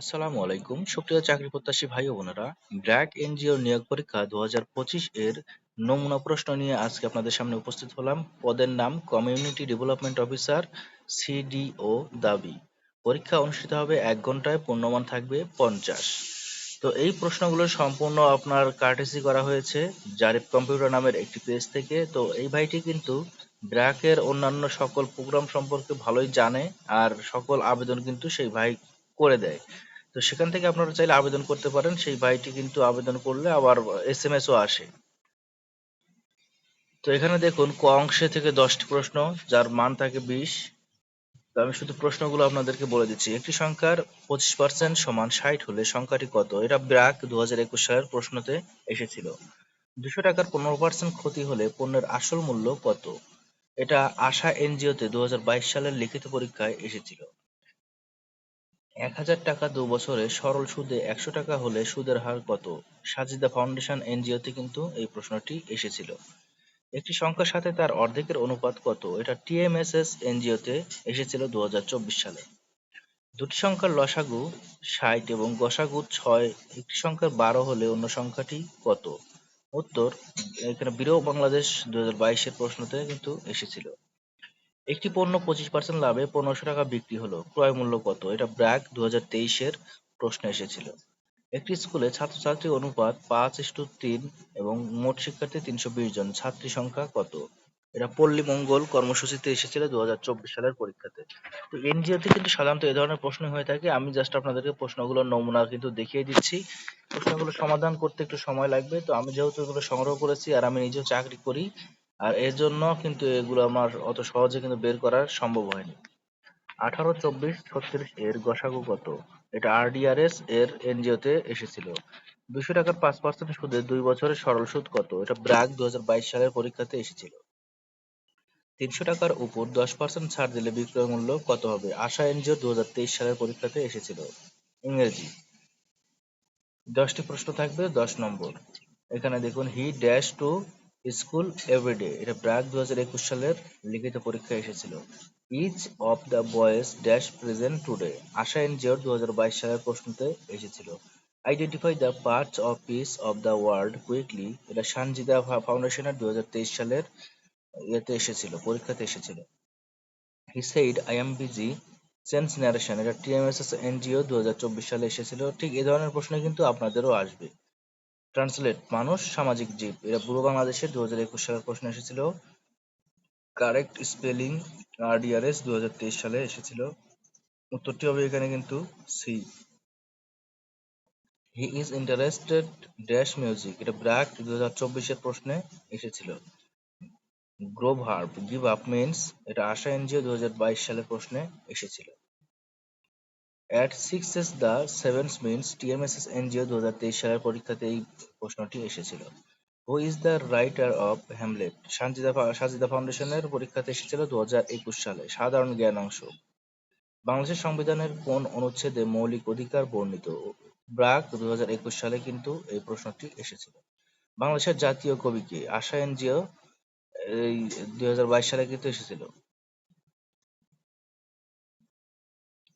আসসালামু আলাইকুম। সুপ্রিয় চাকরি প্রত্যাশী ভাই ও বোনেরা, ব্র্যাক এনজিও নিয়োগ পরীক্ষা দু এর নমুনা প্রশ্ন নিয়ে আজকে আপনাদের সামনে উপস্থিত হলাম। পদের নাম কমিউনিটি ডেভেলপমেন্ট অফিসার, সিডিও দাবি। পরীক্ষা অনুষ্ঠিত হবে এক ঘন্টায়, পূর্ণমান থাকবে পঞ্চাশ। তো এই প্রশ্নগুলো সম্পূর্ণ আপনার কার্টেসি করা হয়েছে, জারিফ কম্পিউটার নামের একটি পেজ থেকে। তো এই ভাইটি কিন্তু ব্র্যাকের অন্যান্য সকল প্রোগ্রাম সম্পর্কে ভালোই জানে, আর সকল আবেদন কিন্তু সেই ভাই করে দেয়। তো সেখান থেকে আপনারা চাইলে আবেদন করতে পারেন। সেই ভাইটি কিন্তু আবেদন করলে আবার এস এম এসও আসে। তো এখানে দেখুন, ক অংশে থেকে দশটি প্রশ্ন, যার মান থাকে বিশ। তো আমি শুধু প্রশ্নগুলো আপনাদেরকে বলে দিচ্ছি। একটি সংখ্যার পঁচিশ পার্সেন্ট সমান ষাট হলে সংখ্যাটি কত? এটা ব্র্যাক দু হাজার একুশ সালের প্রশ্নতে এসেছিল। দুশো টাকার পনেরো পার্সেন্ট ক্ষতি হলে পণ্যের আসল মূল্য কত? এটা আশা এনজিওতে দু হাজার বাইশ সালের লিখিত পরীক্ষায় এসেছিল। এক হাজার টাকা দু বছরে সরল সুদে একশো টাকা হলে সুদের হার কত? সাজিদা ফাউন্ডেশন এনজিওতে কিন্তু এই প্রশ্নটি এসেছিল। একটি সংখ্যার সাথে তার অর্ধেকের অনুপাত কত? এটা টিএমএসএস এনজিওতে এসেছিল দু হাজার চব্বিশ সালে। দুটি সংখ্যার লসাগু ষাট এবং গসাগু ছয়। একটি সংখ্যার বারো হলে অন্য সংখ্যাটি কত? উত্তর, এখানে বিরহ বাংলাদেশ দু হাজার প্রশ্নতে কিন্তু এসেছিল। একটি পণ্য পঁচিশ পার্সেন্ট লাভে পনেরোশো টাকা বিক্রি হলো। ক্রয় মূল্য কত? এটা ব্র্যাক দু হাজার তেইশের প্রশ্ন এসেছিল। একটি স্কুলে ছাত্রছাত্রী অনুপাত পাঁচ ইস্টু তিন এবং মোট শিক্ষার্থী তিনশো বিশ জন। ছাত্রী সংখ্যা কত? এটা পল্লী মঙ্গল কর্মসূচিতে এসেছিল দু হাজার চব্বিশ সালের পরীক্ষাতে। তো এনজিওতে কিন্তু সাধারণত এ ধরনের প্রশ্ন হয়ে থাকে। আমি জাস্ট আপনাদেরকে প্রশ্নগুলোর নমুনা কিন্তু দেখিয়ে দিচ্ছি। প্রশ্নগুলো সমাধান করতে একটু সময় লাগবে। তো আমি যেহেতু এগুলো সংগ্রহ করেছি আর আমি নিজেও চাকরি করি আর এর জন্য কিন্তু এগুলো আমার অত সহজে কিন্তু বের করা সম্ভব হয়নি। আঠারো, চব্বিশ, ছত্রিশ এর গসাগু কত? এটা আরডিআরএস এর এনজিওতে এসেছিল। দুশো টাকার পাঁচ পার্সেন্ট সুদে দুই বছরের সরল সুদ কত? এটা ব্র্যাক দু সালের পরীক্ষাতে এসেছিল। তিনশো টাকার উপর দশ পার্সেন্ট ছাড় দিলে বিক্রয় মূল্য কত হবে? আশা এনজিও দু হাজার তেইশ সালের পরীক্ষাতে এসেছিল। ইংরেজি। দশটি প্রশ্ন থাকবে, দশ নম্বর। এখানে দেখুন he dash to school everyday এটা ব্র্যাক দুই হাজার একুশ সালের লিখিত পরীক্ষায় এসেছিল। Each of the boys dash present today ASA NGO দু হাজার বাইশ সালের প্রশ্নতে এসেছিল। Identify the parts of speech of the word quickly এটা সানজিদা ফাউন্ডেশনের দু হাজার তেইশ সালের ইয়েতে এসেছিল, পরীক্ষাতে এসেছিল। He said I am busy change narration এটা টিএমএসএস এনজিও দুহাজার চব্বিশ সালে এসেছিল। ঠিক এই ধরনের প্রশ্ন কিন্তু আপনাদেরও আসবে। ট্রান্সলেট মানুষ সামাজিক জীব। এটা পূর্ব বাংলাদেশের দু হাজার একুশ সালের প্রশ্ন এসেছিল। কারেক্ট স্পেলিং আরডিআরএস দু হাজার তেইশ সালে এসেছিল। উত্তরটি হবে এখানে কিন্তু C he is interested dash music এটা ব্র্যাক দু হাজার চব্বিশের প্রশ্নে এসেছিল। Grow verb give up means এটা আশা এনজিও দু হাজার বাইশ সালের প্রশ্নে এসেছিল। The sevens means TMSS NGO দু হাজার তেইশ সালের পরীক্ষাতে এই প্রশ্নটি এসেছিল। Who is the writer of Hamlet Sanjida Sajida ফাউন্ডেশনের পরীক্ষাতে এসেছিল দু হাজার একুশ সালে। সাধারণ জ্ঞান অংশ। বাংলাদেশের সংবিধানের কোন অনুচ্ছেদে মৌলিক অধিকার বর্ণিত? ব্রাক দু হাজার একুশ সালে কিন্তু এই প্রশ্নটি এসেছিল। বাংলাদেশের জাতীয় কবি কে? আশা এনজিও এই দুই হাজার বাইশ সালে কিন্তু এসেছিল।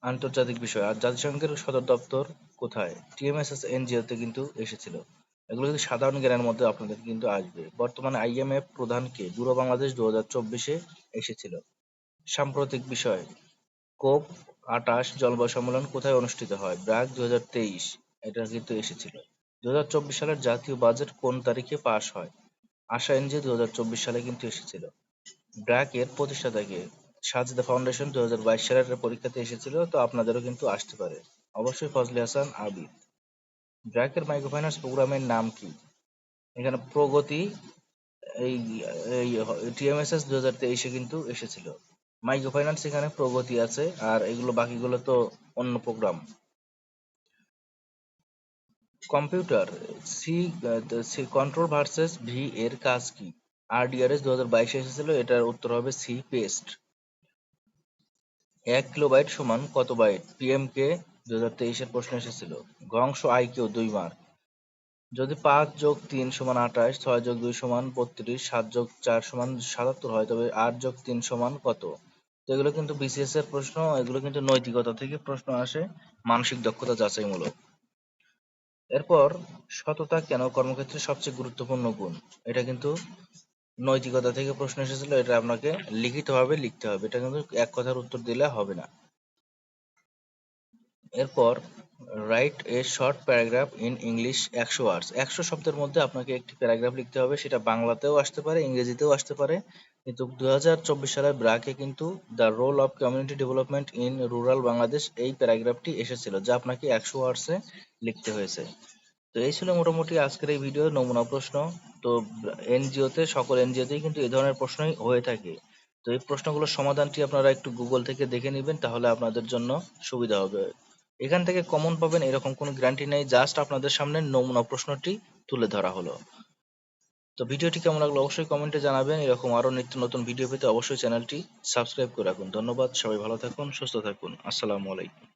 আন্তর্জাতিক বিষয়। আর জাতিসংঘের সদর দপ্তর কোথায়? টিএমএসএস এনজিওতে কিন্তু এসেছিল। এগুলো যদি সাধারণ জ্ঞানের মধ্যে আপনাদের কিন্তু আসবে। বর্তমানে আইএমএফ প্রধান কে? পূর্ব বাংলাদেশ দু হাজার চব্বিশে এসেছিল। সাম্প্রতিক বিষয়। কোপ আটাশ জলবায়ু সম্মেলন কোথায় অনুষ্ঠিত হয়? ব্রাক দু হাজার তেইশ এটা কিন্তু এসেছিল। দু হাজার চব্বিশ সালের জাতীয় বাজেট কোন তারিখে পাশ হয়? আশা এনজিও দু হাজার চব্বিশ সালে কিন্তু এসেছিল। ব্র্যাক এর প্রতিষ্ঠাতা কে? সাজিদা ফাউন্ডেশন দু হাজার বাইশ সালের পরীক্ষাতে এসেছিল, তো আপনাদেরও কিন্তু আসতে পারে। অবশ্যই ফজলে হাসান আবিদ। ব্র্যাকের মাইক্রোফাইন্যান্স প্রোগ্রামের নাম কি? এখানে প্রগতি, এই টিএমএসএস দু হাজার তেইশে কিন্তু এসেছিল। মাইক্রোফাইন্যান্স এখানে প্রগতি আছে, আর এগুলো বাকিগুলো তো অন্য program. Computer C control versus V এর কাজ কি? আরডিআরএস দু হাজার বাইশে এসেছিল, এটার উত্তর হবে সি পেস্ট এক কিলোবাইট সমান কত বাইট? পিএমকে দু হাজার তেইশের প্রশ্ন এসেছিল। ঘংস আই কেউ দুই মার্ক যদি পাঁচ যোগ তিন সমান আঠাশ, ছয় যোগ দুই সমান বত্রিশ, সাত যোগ চার সমান সাতাত্তর হয়, তবে আট যোগ তিন সমান কত? তো এগুলো কিন্তু বিসিএস এর প্রশ্ন, এগুলো কিন্তু নৈতিকতা থেকে প্রশ্ন আসে, মানসিক দক্ষতা যাচাইমূলক। এরপর সততা কেন কর্মক্ষেত্রে সবচেয়ে গুরুত্বপূর্ণ গুণ? এটা কিন্তু নৈতিকতা থেকে প্রশ্ন এসেছিল, এটা আপনাকে লিখিতভাবে লিখতে হবে। এটা কিন্তু এক কথার উত্তর দিলে হবে না। এরপর write a short paragraph in English একশো ওয়ার্ডস একশো শব্দের মধ্যে আপনাকে একটি প্যারাগ্রাফ লিখতে হবে, সেটা বাংলাতেও আসতে পারে, ইংরেজিতেও আসতে পারে। কিন্তু চব্বিশ সালের ব্রাকে কিন্তু the role of community development in rural Bangladesh এই প্যারাগ্রাফটি এসেছিল, যা আপনাকে একশো ওয়ার্ডসে লিখতে হয়েছে। তো এই ছিল মোটামুটি আজকের এই ভিডিও নমুনা প্রশ্ন। তো এনজিওতে সকল এনজিওতেই কিন্তু এই ধরনের প্রশ্নই হয়ে থাকে। তো এই প্রশ্নগুলোর সমাধানটি আপনারা একটু গুগল থেকে দেখে নেবেন, তাহলে আপনাদের জন্য সুবিধা হবে। এখান থেকে কমন পাবেন, এরকম কোনো গ্যারান্টি নেই জাস্ট আপনাদের সামনে নমুনা প্রশ্নটি তুলে ধরা হলো। তো ভিডিওটি কেমন লাগল অবশ্যই কমেন্টে জানাবেন। এরকম আরও নিত্য নতুন ভিডিও পেতে অবশ্যই চ্যানেলটি সাবস্ক্রাইব করে রাখুন। ধন্যবাদ, সবাই ভালো থাকুন, সুস্থ থাকুন। আসসালামু আলাইকুম।